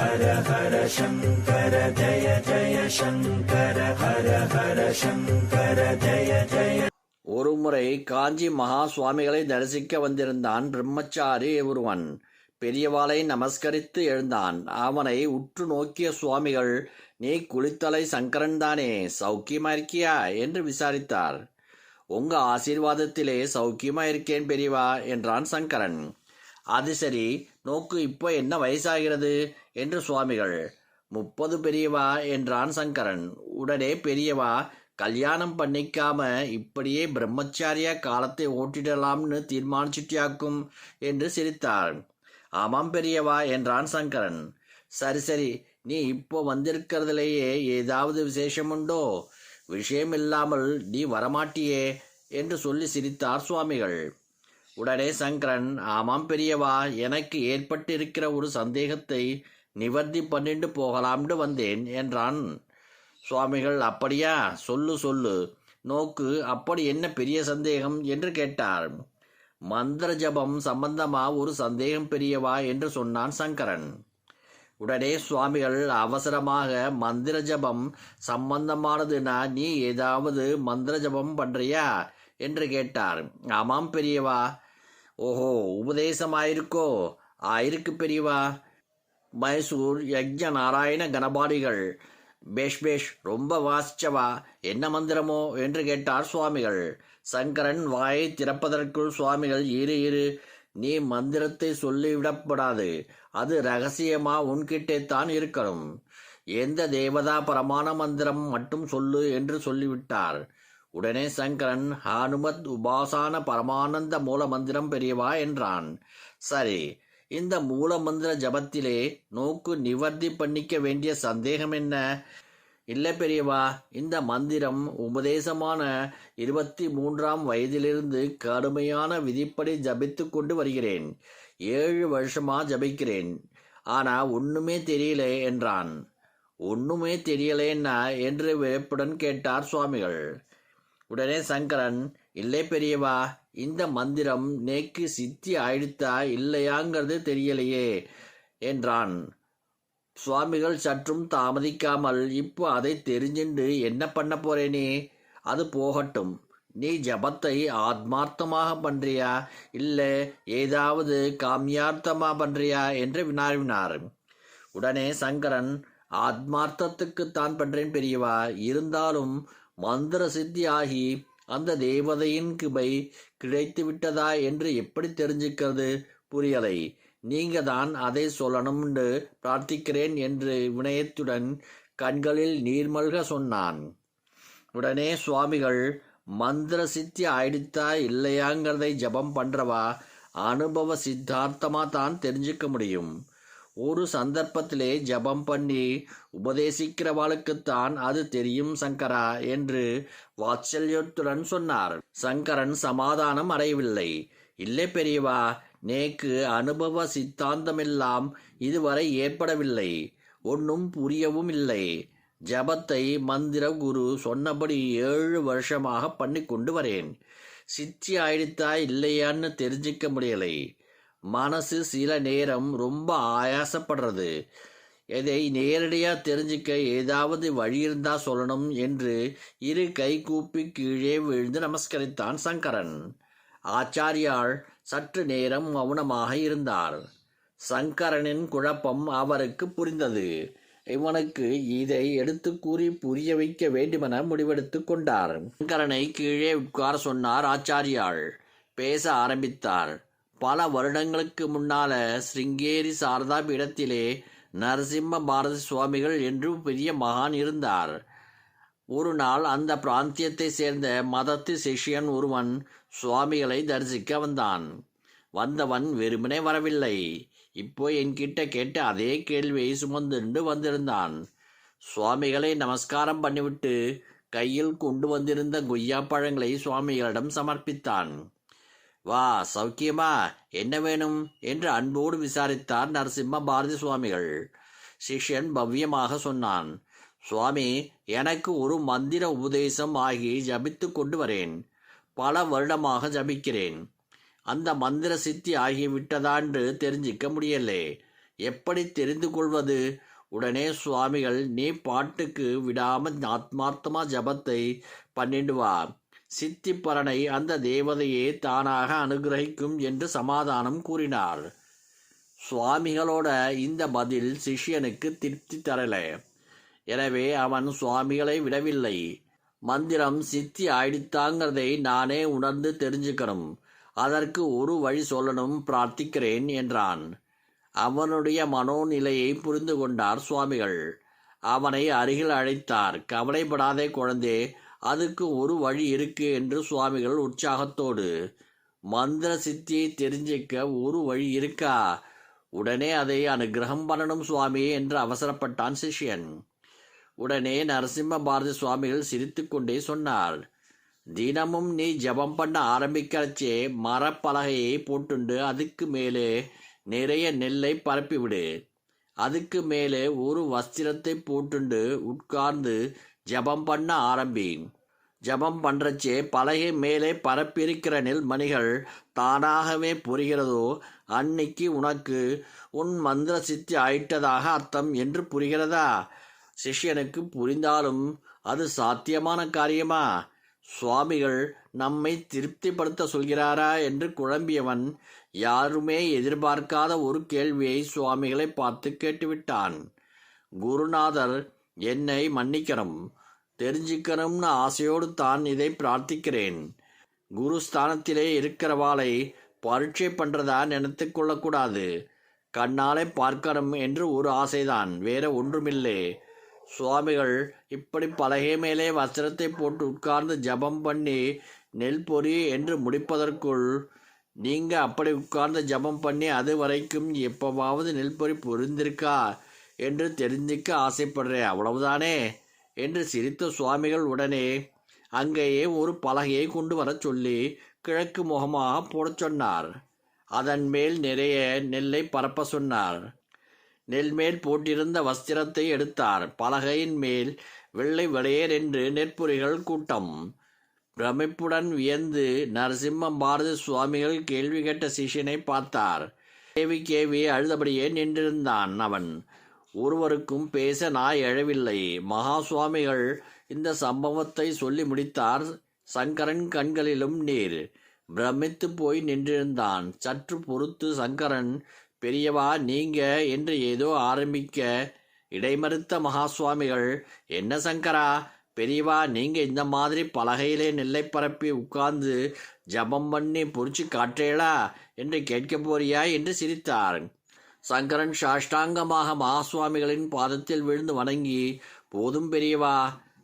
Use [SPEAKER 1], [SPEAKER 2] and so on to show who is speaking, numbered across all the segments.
[SPEAKER 1] ஹர ஹர சங்கர ஜய ஜய சங்கர ஹர ஹர சங்கர ஜய ஜய
[SPEAKER 2] ஒருமுறை காஞ்சி மகா சுவாமிகளை தரிசிக்க வந்திருந்தான் பிரம்மச்சாரி ஒருவன். பெரியவாளை நமஸ்கரித்து எழுந்தான். அவனை உற்று நோக்கிய சுவாமிகள் நீ குளித்தலை சங்கரன் தானே சௌக்கியமா இருக்கியா? என்று விசாரித்தார். உங்க ஆசீர்வாதத்திலே சௌக்கியமா இருக்கேன் பெரியவா என்றான் சங்கரன். அது சரி நோக்கு இப்போ என்ன வயசாகிறது? என்று சுவாமிகள் முப்பது பெரியவா என்றான் சங்கரன். உடனே பெரியவா கல்யாணம் பண்ணிக்காம இப்படியே பிரம்மச்சாரியா காலத்தை ஓட்டிடலாம்னு தீர்மானிச்சுட்டியாக்கும் என்று சிரித்தார் ஆமாம் பெரியவா என்றான் சங்கரன். சரி சரி. நீ இப்போ வந்திருக்கிறதுலேயே ஏதாவது விசேஷம் உண்டோ விஷயம் இல்லாமல் நீ வரமாட்டியே என்று சொல்லி சிரித்தார் சுவாமிகள். உடனே சங்கரன் ஆமாம் பெரியவா. எனக்கு ஏற்பட்டிருக்கிற ஒரு சந்தேகத்தை நிவர்த்தி பண்ணிட்டு போகலாம்னு வந்தேன் என்றான். சுவாமிகள் அப்படியா? சொல்லு சொல்லு. நோக்கு அப்படி என்ன பெரிய சந்தேகம்? என்று கேட்டார். மந்திர ஜபம் சம்பந்தமா ஒரு சந்தேகம் பெரியவா? என்று சொன்னான் சங்கரன். உடனே சுவாமிகள் அவசரமாக மந்திர ஜபம் சம்பந்தமானதுனா நீ ஏதாவது மந்திர ஜபம் பண்றியா? என்று கேட்டார். ஆமாம் பெரியவா. ஓஹோ உபதேசமாயிருக்கோ? ஆயிருக்கு பெரியவா. மைசூர் யஜ்ஞ நாராயண கணபாடிகள். பேஷ் பேஷ் ரொம்ப வாசிச்சவா? என்ன மந்திரமோ? என்று கேட்டார் சுவாமிகள். சங்கரன் வாயை திறப்பதற்குள் சுவாமிகள் இரு இரு நீ மந்திரத்தை சொல்லிவிடப்படாது. அது ரகசியமா? உன்கிட்டே தான் இருக்கணும். எந்த தேவதா பரமான மந்திரம் மட்டும் சொல்லு என்று சொல்லிவிட்டார். உடனே சங்கரன் ஹனுமத் உபாசான பரமானந்த மூல மந்திரம் பெரியவா? என்றான். சரி இந்த மூல மந்திர ஜபத்திலே நோக்கு நிவர்த்தி பண்ணிக்க வேண்டிய சந்தேகம் என்ன? இல்லை பெரியவா இந்த மந்திரம் உபதேசமான இருபத்தி மூன்றாம் வயதிலிருந்து கடுமையான விதிப்படி ஜபித்து கொண்டு வருகிறேன். ஏழு வருஷமா ஜபிக்கிறேன். ஆனா ஒண்ணுமே தெரியல என்றான். ஒண்ணுமே தெரியலேன்னா என்று வியப்புடன் கேட்டார் சுவாமிகள். உடனே சங்கரன் இல்லை பெரியவா இந்த மந்திரம் நேக்கு சித்தி ஆயிடுத்தா இல்லையாங்கிறது தெரியலையே என்றான். சுவாமிகள் சற்றும் தாமதிக்காமல் இப்போ அதை தெரிஞ்சுண்டு என்ன பண்ண போறேனே? அது போகட்டும். நீ ஜபத்தை ஆத்மார்த்தமாக பண்றியா? இல்லை ஏதாவது காமியார்த்தமாக பண்றியா? என்று வினாவினார். உடனே சங்கரன் ஆத்மார்த்தத்துக்குத்தான் பண்றேன் பெரியவா. இருந்தாலும் மந்திர சித்தி ஆகி அந்த தேவதையின் கிபை கிடைத்துவிட்டதா என்று எப்படி தெரிஞ்சுக்கிறது? புரியலை. நீங்க தான் அதை சொல்லணும்னு பிரார்த்திக்கிறேன் என்று வினயத்துடன் கண்களில் நீர்மல்க சொன்னான். உடனே சுவாமிகள் மந்திர சித்தி ஆயிடுத்தா இல்லையாங்கிறதை ஜபம் பண்றவா? அனுபவ சித்தார்த்தமாக தான் தெரிஞ்சுக்க முடியும். ஒரு சந்தர்ப்பத்திலே ஜபம் பண்ணி உபதேசிக்கிறவாளுக்குத்தான் அது தெரியும் சங்கரா என்று வாத்சல்யத்துடன் சொன்னார். சங்கரன் சமாதானம் அடையவில்லை. இல்லை பெரியவா நேக்கு அனுபவ சித்தாந்தமெல்லாம் இதுவரை ஏற்படவில்லை. ஒன்றும் புரியவும் இல்லை. ஜபத்தை மந்திர குரு சொன்னபடி ஏழு வருஷமாக பண்ணி கொண்டு வரேன். சித்தி ஆயிடுத்தா இல்லையான்னு தெரிஞ்சிக்க முடியலை. மனசு சில நேரம் ரொம்ப ஆயாசப்படுறது. இதை நேரடியாக தெரிஞ்சுக்க ஏதாவது வழி இருந்தா சொல்லணும் என்று இரு கை கூப்பி கீழே விழுந்து நமஸ்கரித்தான் சங்கரன். ஆச்சாரியாள் சற்று நேரம் மௌனமாக இருந்தார். சங்கரனின் குழப்பம் அவருக்கு புரிந்தது. இவனுக்கு இதை எடுத்து கூறி புரிய வைக்க வேண்டுமென முடிவெடுத்து கொண்டார். சங்கரனை கீழே உட்கார சொன்னார் ஆச்சாரியாள். பேச ஆரம்பித்தார். பல வருடங்களுக்கு முன்னால சிருங்கேரி சாரதா பீடத்திலே நரசிம்ம பாரதி சுவாமிகள் என்று பெரிய மகான் இருந்தார். ஒரு நாள் அந்த பிராந்தியத்தை சேர்ந்த மதத்து சிஷ்யன் ஒருவன் சுவாமிகளை தரிசிக்க வந்தான். வந்தவன் வெறுமனே வரவில்லை. இப்போ என்கிட்ட கேட்ட அதே கேள்வியை சுமந்துண்டு வந்திருந்தான். சுவாமிகளை நமஸ்காரம் பண்ணிவிட்டு கையில் கொண்டு வந்திருந்த கொய்யா பழங்களை சுவாமிகளிடம் சமர்ப்பித்தான். வா சௌக்கியமா என்ன வேணும்? என்று அன்போடு விசாரித்தார் நரசிம்ம பாரதி சுவாமிகள். சிஷ்யன் பவ்யமாக சொன்னான் சுவாமி எனக்கு ஒரு மந்திர உபதேசம் ஆகி ஜபித்து கொண்டு வரேன். பல வருடமாக ஜபிக்கிறேன். அந்த மந்திர சித்தி ஆகிவிட்டதான்று தெரிஞ்சிக்க முடியலே. எப்படி தெரிந்து கொள்வது? உடனே சுவாமிகள் நீ பாட்டுக்கு விடாம ஆத்மார்த்தமா ஜபத்தை பண்ணிடுவார் சித்திப்பரனை அந்த தேவதையே தானாக அனுகிரகிக்கும் என்று சமாதானம் கூறினார் சுவாமிகளோட இந்த பதில் சிஷ்யனுக்கு திருப்தி தரல. எனவே அவன் சுவாமிகளை விடவில்லை. மந்திரம் சித்தி ஆயிடுத்தாங்கிறதை நானே உணர்ந்து தெரிஞ்சுக்கணும். அதற்கு ஒரு வழி சொல்லணும் பிரார்த்திக்கிறேன் என்றான். அவனுடைய மனோநிலையை புரிந்து கொண்டார் சுவாமிகள். அவனை அருகில் அழைத்தார். கவலைப்படாதே குழந்தே அதுக்கு ஒரு வழி இருக்கு என்று சுவாமிகள் உற்சாகத்தோடு மந்திர சித்தியை தெரிஞ்சிக்க ஒரு வழி இருக்கா? உடனே அதை அனுகிரகம் பண்ணணும் சுவாமி என்று அவசரப்பட்டான் சிஷ்யன். உடனே நரசிம்ம பாரதி சுவாமிகள் சிரித்துக்கொண்டே சொன்னார் தினமும் நீ ஜெபம் பண்ண ஆரம்பிக்கிறச்சே மரப்பலகையை போட்டுண்டு அதுக்கு மேலே நிறைய நெல்லை பரப்பிவிடு. அதுக்கு மேலே ஒரு வஸ்திரத்தை போட்டுண்டு உட்கார்ந்து ஜெபம் பண்ண ஆரம்பி ஜெபம் பண்ணுறச்சே பலகை மேலே பரப்பியிருக்கிற நெல்மணிகள் தானாகவே புரிகிறதோ அன்னைக்கு உனக்கு உன் மந்திர சித்தி ஆயிட்டதாக அர்த்தம் என்று புரிகிறதா? சிஷ்யனுக்கு புரிந்தாலும் அது சாத்தியமான காரியமா? சுவாமிகள் நம்மை திருப்திப்படுத்த சொல்கிறாரா என்று குழம்பியவன் யாருமே எதிர்பார்க்காத ஒரு கேள்வியை சுவாமிகளை பார்த்து கேட்டுவிட்டான். குருநாதர் என்னை மன்னிக்கணும். தெரிஞ்சுக்கணும்னு ஆசையோடு தான் இதை பிரார்த்திக்கிறேன். குரு ஸ்தானத்திலே இருக்கிறவாளை பரீட்சை பண்ணுறதா நினைத்து கொள்ளக்கூடாது. கண்ணாலே பார்க்கணும் என்று ஒரு ஆசைதான். வேற ஒன்றுமில்லை. சுவாமிகள் இப்படி பலகை மேலே வஸ்திரத்தை போட்டு உட்கார்ந்து ஜபம் பண்ணி நெல் பொறி என்று முடிப்பதற்குள் நீங்கள் அப்படி உட்கார்ந்து ஜபம் பண்ணி அது வரைக்கும் எப்பவாவது நெல் பொறி பொருந்திருக்கா என்று தெரிஞ்சிக்க ஆசைப்படுறேன். அவ்வளவுதானே? என்று சிரித்த சுவாமிகள் உடனே அங்கேயே ஒரு பலகையை கொண்டு வரச் சொல்லி கிழக்கு முகமாக போடச் சொன்னார். அதன் மேல் நிறைய நெல்லை பரப்ப சொன்னார். நெல் மேல் போட்டிருந்த வஸ்திரத்தை எடுத்தார். பலகையின் மேல் வெள்ளை வெளியேர் என்று நெற்புரிகள் கூட்டம். பிரமிப்புடன் வியந்து நரசிம்ம பாரதி சுவாமிகள் கேள்வி கேட்ட சிஷியனை பார்த்தார். கேவி கேவி அழுதபடியே நின்றிருந்தான் அவன். ஒருவருக்கும் பேச நாய் எழவில்லை மகா சுவாமிகள் இந்த சம்பவத்தை சொல்லி முடித்தார். சங்கரன் கண்களிலும் நீர். பிரமித்து போய் நின்றிருந்தான். சற்று பொறுத்து சங்கரன் பெரியவா நீங்க என்று ஏதோ ஆரம்பிக்க இடைமறுத்த மகா சுவாமிகள் என்ன சங்கரா பெரியவா நீங்க இந்த மாதிரி பலகையிலே நெல்லை பரப்பி உட்கார்ந்து ஜபம் பண்ணி பொறிச்சு காற்றேளா என்று கேட்க போறியா? என்று சிரித்தார். சங்கரன் சாஷ்டாங்கமாக மகாசுவாமிகளின் பாதத்தில் விழுந்து வணங்கி போதும் பெரியவா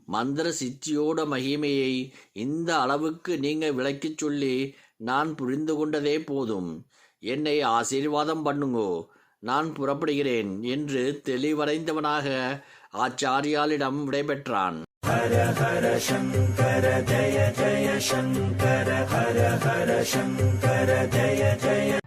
[SPEAKER 2] மந்திர சித்தியோட மகிமையை இந்த அளவுக்கு நீங்கள் விளக்கிச் சொல்லி நான் புரிந்து கொண்டதே போதும். என்னை ஆசீர்வாதம் பண்ணுங்கோ நான் புறப்படுகிறேன் என்று தெளிவடைந்தவனாக ஆச்சாரியாலிடம் விடைபெற்றான்.
[SPEAKER 1] ஜய ஜய